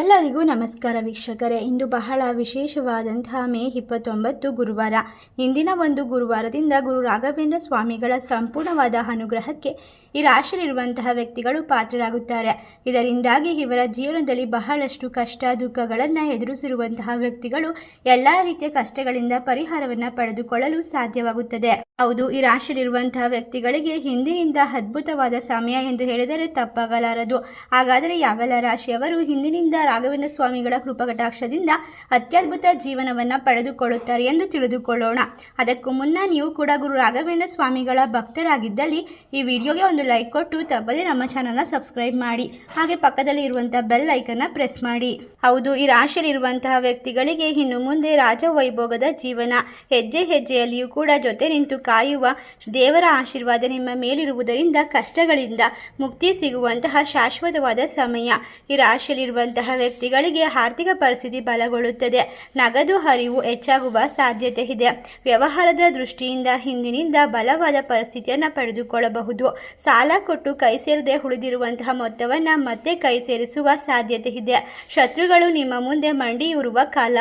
ಎಲ್ಲರಿಗೂ ನಮಸ್ಕಾರ ವೀಕ್ಷಕರೇ. ಇಂದು ಬಹಳ ವಿಶೇಷವಾದಂತಹ ಮೇ ಇಪ್ಪತ್ತೊಂಬತ್ತು ಗುರುವಾರ. ಇಂದಿನ ಒಂದು ಗುರುವಾರದಿಂದ ಗುರು ರಾಘವೇಂದ್ರ ಸ್ವಾಮಿಗಳ ಸಂಪೂರ್ಣವಾದ ಅನುಗ್ರಹಕ್ಕೆ ಈ ರಾಶಿಯಲ್ಲಿರುವಂತಹ ವ್ಯಕ್ತಿಗಳು ಪಾತ್ರರಾಗುತ್ತಾರೆ. ಇದರಿಂದಾಗಿ ಇವರ ಜೀವನದಲ್ಲಿ ಬಹಳಷ್ಟು ಕಷ್ಟ, ದುಃಖಗಳನ್ನು ಎದುರಿಸಿರುವಂತಹ ವ್ಯಕ್ತಿಗಳು ಎಲ್ಲ ರೀತಿಯ ಕಷ್ಟಗಳಿಂದ ಪರಿಹಾರವನ್ನು ಪಡೆದುಕೊಳ್ಳಲು ಸಾಧ್ಯವಾಗುತ್ತದೆ. ಹೌದು, ಈ ರಾಶಿಯಲ್ಲಿರುವಂತಹ ವ್ಯಕ್ತಿಗಳಿಗೆ ಹಿಂದಿನಿಂದ ಅದ್ಭುತವಾದ ಸಮಯ ಎಂದು ಹೇಳಿದರೆ ತಪ್ಪಾಗಲಾರದು. ಹಾಗಾದರೆ ಯಾವೆಲ್ಲ ರಾಶಿಯವರು ಹಿಂದಿನಿಂದ ರಾಘವೇಂದ್ರ ಸ್ವಾಮಿಗಳ ಕೃಪಕಟಾಕ್ಷದಿಂದ ಅತ್ಯದ್ಭುತ ಜೀವನವನ್ನು ಪಡೆದುಕೊಳ್ಳುತ್ತಾರೆ ಎಂದು ತಿಳಿದುಕೊಳ್ಳೋಣ. ಅದಕ್ಕೂ ಮುನ್ನ ನೀವು ಕೂಡ ಗುರು ರಾಘವೇಂದ್ರ ಸ್ವಾಮಿಗಳ ಭಕ್ತರಾಗಿದ್ದಲ್ಲಿ ಈ ವಿಡಿಯೋಗೆ ಒಂದು ಲೈಕ್ ಕೊಟ್ಟು ತಪ್ಪದೆ ನಮ್ಮ ಚಾನಲ್ನ ಸಬ್ಸ್ಕ್ರೈಬ್ ಮಾಡಿ. ಹಾಗೆ ಪಕ್ಕದಲ್ಲಿ ಇರುವಂತಹ ಬೆಲ್ ಐಕನ್ನ ಪ್ರೆಸ್ ಮಾಡಿ. ಹೌದು, ಈ ರಾಶಿಯಲ್ಲಿರುವಂತಹ ವ್ಯಕ್ತಿಗಳಿಗೆ ಇನ್ನು ಮುಂದೆ ರಾಜ ವೈಭೋಗದ ಜೀವನ ಹೆಜ್ಜೆ ಹೆಜ್ಜೆಯಲ್ಲಿಯೂ ಕೂಡ ಜೊತೆ ನಿಂತು ಕಾಯುವ ದೇವರ ಆಶೀರ್ವಾದ ನಿಮ್ಮ ಮೇಲಿರುವುದರಿಂದ ಕಷ್ಟಗಳಿಂದ ಮುಕ್ತಿ ಸಿಗುವಂತಹ ಶಾಶ್ವತವಾದ ಸಮಯ. ಈ ರಾಶಿಯಲ್ಲಿರುವಂತಹ ವ್ಯಕ್ತಿಗಳಿಗೆ ಆರ್ಥಿಕ ಪರಿಸ್ಥಿತಿ ಬಲಗೊಳ್ಳುತ್ತದೆ. ನಗದು ಹರಿವು ಹೆಚ್ಚಾಗುವ ಸಾಧ್ಯತೆ ಇದೆ. ವ್ಯವಹಾರದ ದೃಷ್ಟಿಯಿಂದ ಹಿಂದಿನಿಂದ ಬಲವಾದ ಪರಿಸ್ಥಿತಿಯನ್ನು ಪಡೆದುಕೊಳ್ಳಬಹುದು. ಸಾಲ ಕೊಟ್ಟು ಕೈ ಸೇರದೆ ಉಳಿದಿರುವಂತಹ ಮೊತ್ತವನ್ನು ಮತ್ತೆ ಕೈ ಸೇರಿಸುವ ಸಾಧ್ಯತೆ ಇದೆ. ಶತ್ರುಗಳು ನಿಮ್ಮ ಮುಂದೆ ಮಂಡಿಯೂರುವ ಕಾಲ.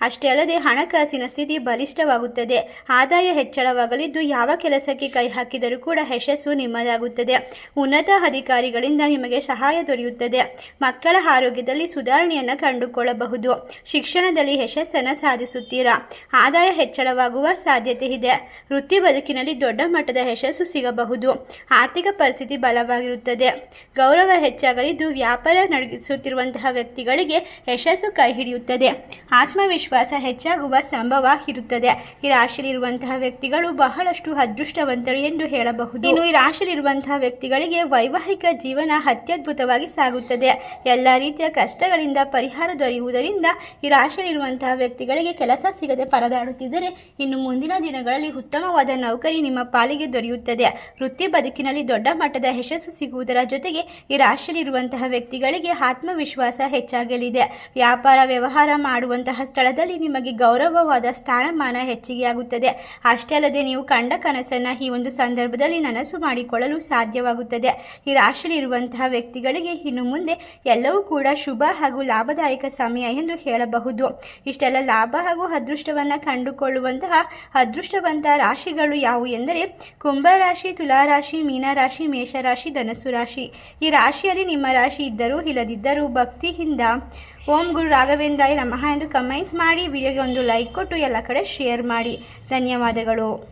ಅಷ್ಟೇ ಅಲ್ಲದೆ ಹಣಕಾಸಿನ ಸ್ಥಿತಿ ಬಲಿಷ್ಠವಾಗುತ್ತದೆ. ಆದಾಯ ಹೆಚ್ಚಳವಾಗಲಿದ್ದು ಯಾವ ಕೆಲಸಕ್ಕೆ ಕೈ ಹಾಕಿದರೂ ಕೂಡ ಯಶಸ್ಸು ನಿಮ್ಮದಾಗುತ್ತದೆ. ಉನ್ನತ ಅಧಿಕಾರಿಗಳಿಂದ ನಿಮಗೆ ಸಹಾಯ ದೊರೆಯುತ್ತದೆ. ಮಕ್ಕಳ ಆರೋಗ್ಯದಲ್ಲಿ ಸುಧಾರಣೆಯನ್ನು ಕಂಡುಕೊಳ್ಳಬಹುದು. ಶಿಕ್ಷಣದಲ್ಲಿ ಯಶಸ್ಸನ್ನು ಸಾಧಿಸುತ್ತೀರಾ? ಆದಾಯ ಹೆಚ್ಚಳವಾಗುವ ಸಾಧ್ಯತೆ ಇದೆ. ವೃತ್ತಿ ಬದುಕಿನಲ್ಲಿ ದೊಡ್ಡ ಮಟ್ಟದ ಯಶಸ್ಸು ಸಿಗಬಹುದು. ಆರ್ಥಿಕ ಪರಿಸ್ಥಿತಿ ಬಲವಾಗಿರುತ್ತದೆ. ಗೌರವ ಹೆಚ್ಚಾಗಲಿದ್ದು ವ್ಯಾಪಾರ ನಡೆಸುತ್ತಿರುವಂತಹ ವ್ಯಕ್ತಿಗಳಿಗೆ ಯಶಸ್ಸು ಕೈ ಹಿಡಿಯುತ್ತದೆ. ಆತ್ಮವಿಶ್ವಾಸ ಹೆಚ್ಚಾಗುವ ಸಂಭವ ಇರುತ್ತದೆ. ಈ ರಾಶಿಯಲ್ಲಿರುವಂತಹ ವ್ಯಕ್ತಿಗಳು ಬಹಳಷ್ಟು ಅದೃಷ್ಟವಂತರು ಎಂದು ಹೇಳಬಹುದು. ಇನ್ನು ಈ ರಾಶಿಯಲ್ಲಿರುವಂತಹ ವ್ಯಕ್ತಿಗಳಿಗೆ ವೈವಾಹಿಕ ಜೀವನ ಅತ್ಯದ್ಭುತವಾಗಿ ಸಾಗುತ್ತದೆ. ಎಲ್ಲ ರೀತಿಯ ಕಷ್ಟಗಳಿಂದ ಪರಿಹಾರ ದೊರೆಯುವುದರಿಂದ ಈ ರಾಶಿಯಲ್ಲಿರುವಂತಹ ವ್ಯಕ್ತಿಗಳಿಗೆ ಕೆಲಸ ಸಿಗದೆ ಪರದಾಡುತ್ತಿದ್ದರೆ ಇನ್ನು ಮುಂದಿನ ದಿನಗಳಲ್ಲಿ ಉತ್ತಮವಾದ ನೌಕರಿ ನಿಮ್ಮ ಪಾಲಿಗೆ ದೊರೆಯುತ್ತದೆ. ವೃತ್ತಿ ಬದುಕಿನಲ್ಲಿ ದೊಡ್ಡ ಮಟ್ಟದ ಯಶಸ್ಸು ಸಿಗುವುದರ ಜೊತೆಗೆ ಈ ವ್ಯಕ್ತಿಗಳಿಗೆ ಆತ್ಮವಿಶ್ವಾಸ ಹೆಚ್ಚಾಗಲಿದೆ. ವ್ಯಾಪಾರ, ವ್ಯವಹಾರ ಮಾಡುವಂತಹ ಸ್ಥಳದಲ್ಲಿ ನಿಮಗೆ ಗೌರವವಾದ ಸ್ಥಾನಮಾನ ಹೆಚ್ಚಿಗೆಯಾಗುತ್ತದೆ. ಅಷ್ಟೇ ಅಲ್ಲದೆ ನೀವು ಕಂಡ ಕನಸನ್ನು ಈ ಒಂದು ಸಂದರ್ಭದಲ್ಲಿ ನನಸು ಮಾಡಿಕೊಳ್ಳಲು ಸಾಧ್ಯವಾಗುತ್ತದೆ. ಈ ವ್ಯಕ್ತಿಗಳಿಗೆ ಇನ್ನು ಮುಂದೆ ಎಲ್ಲವೂ ಕೂಡ ಶುಭ ಹಾಗೂ ಲಾಭದಾಯಕ ಸಮಯ ಎಂದು ಹೇಳಬಹುದು. ಇಷ್ಟೆಲ್ಲ ಲಾಭ ಹಾಗೂ ಅದೃಷ್ಟವನ್ನು ಕಂಡುಕೊಳ್ಳುವಂತಹ ಅದೃಷ್ಟವಂತ ರಾಶಿಗಳು ಯಾವುವು ಎಂದರೆ ಕುಂಭರಾಶಿ ತುಲಾರಾಶಿ ಮೀನರಾಶಿ ಮೇಷರಾಶಿ ಧನಸು ರಾಶಿ. ಈ ರಾಶಿಯಲ್ಲಿ ನಿಮ್ಮ ರಾಶಿ ಇದ್ದರೂ ಇಲ್ಲದಿದ್ದರೂ ಭಕ್ತಿಯಿಂದ ಓಂ ಗುರು ರಾಘವೇಂದ್ರಾಯ ನಮಃ ಎಂದು ಕಮೆಂಟ್ ಮಾಡಿ, ವಿಡಿಯೋಗೆ ಒಂದು ಲೈಕ್ ಕೊಟ್ಟು ಎಲ್ಲ ಕಡೆ ಶೇರ್ ಮಾಡಿ. ಧನ್ಯವಾದಗಳು.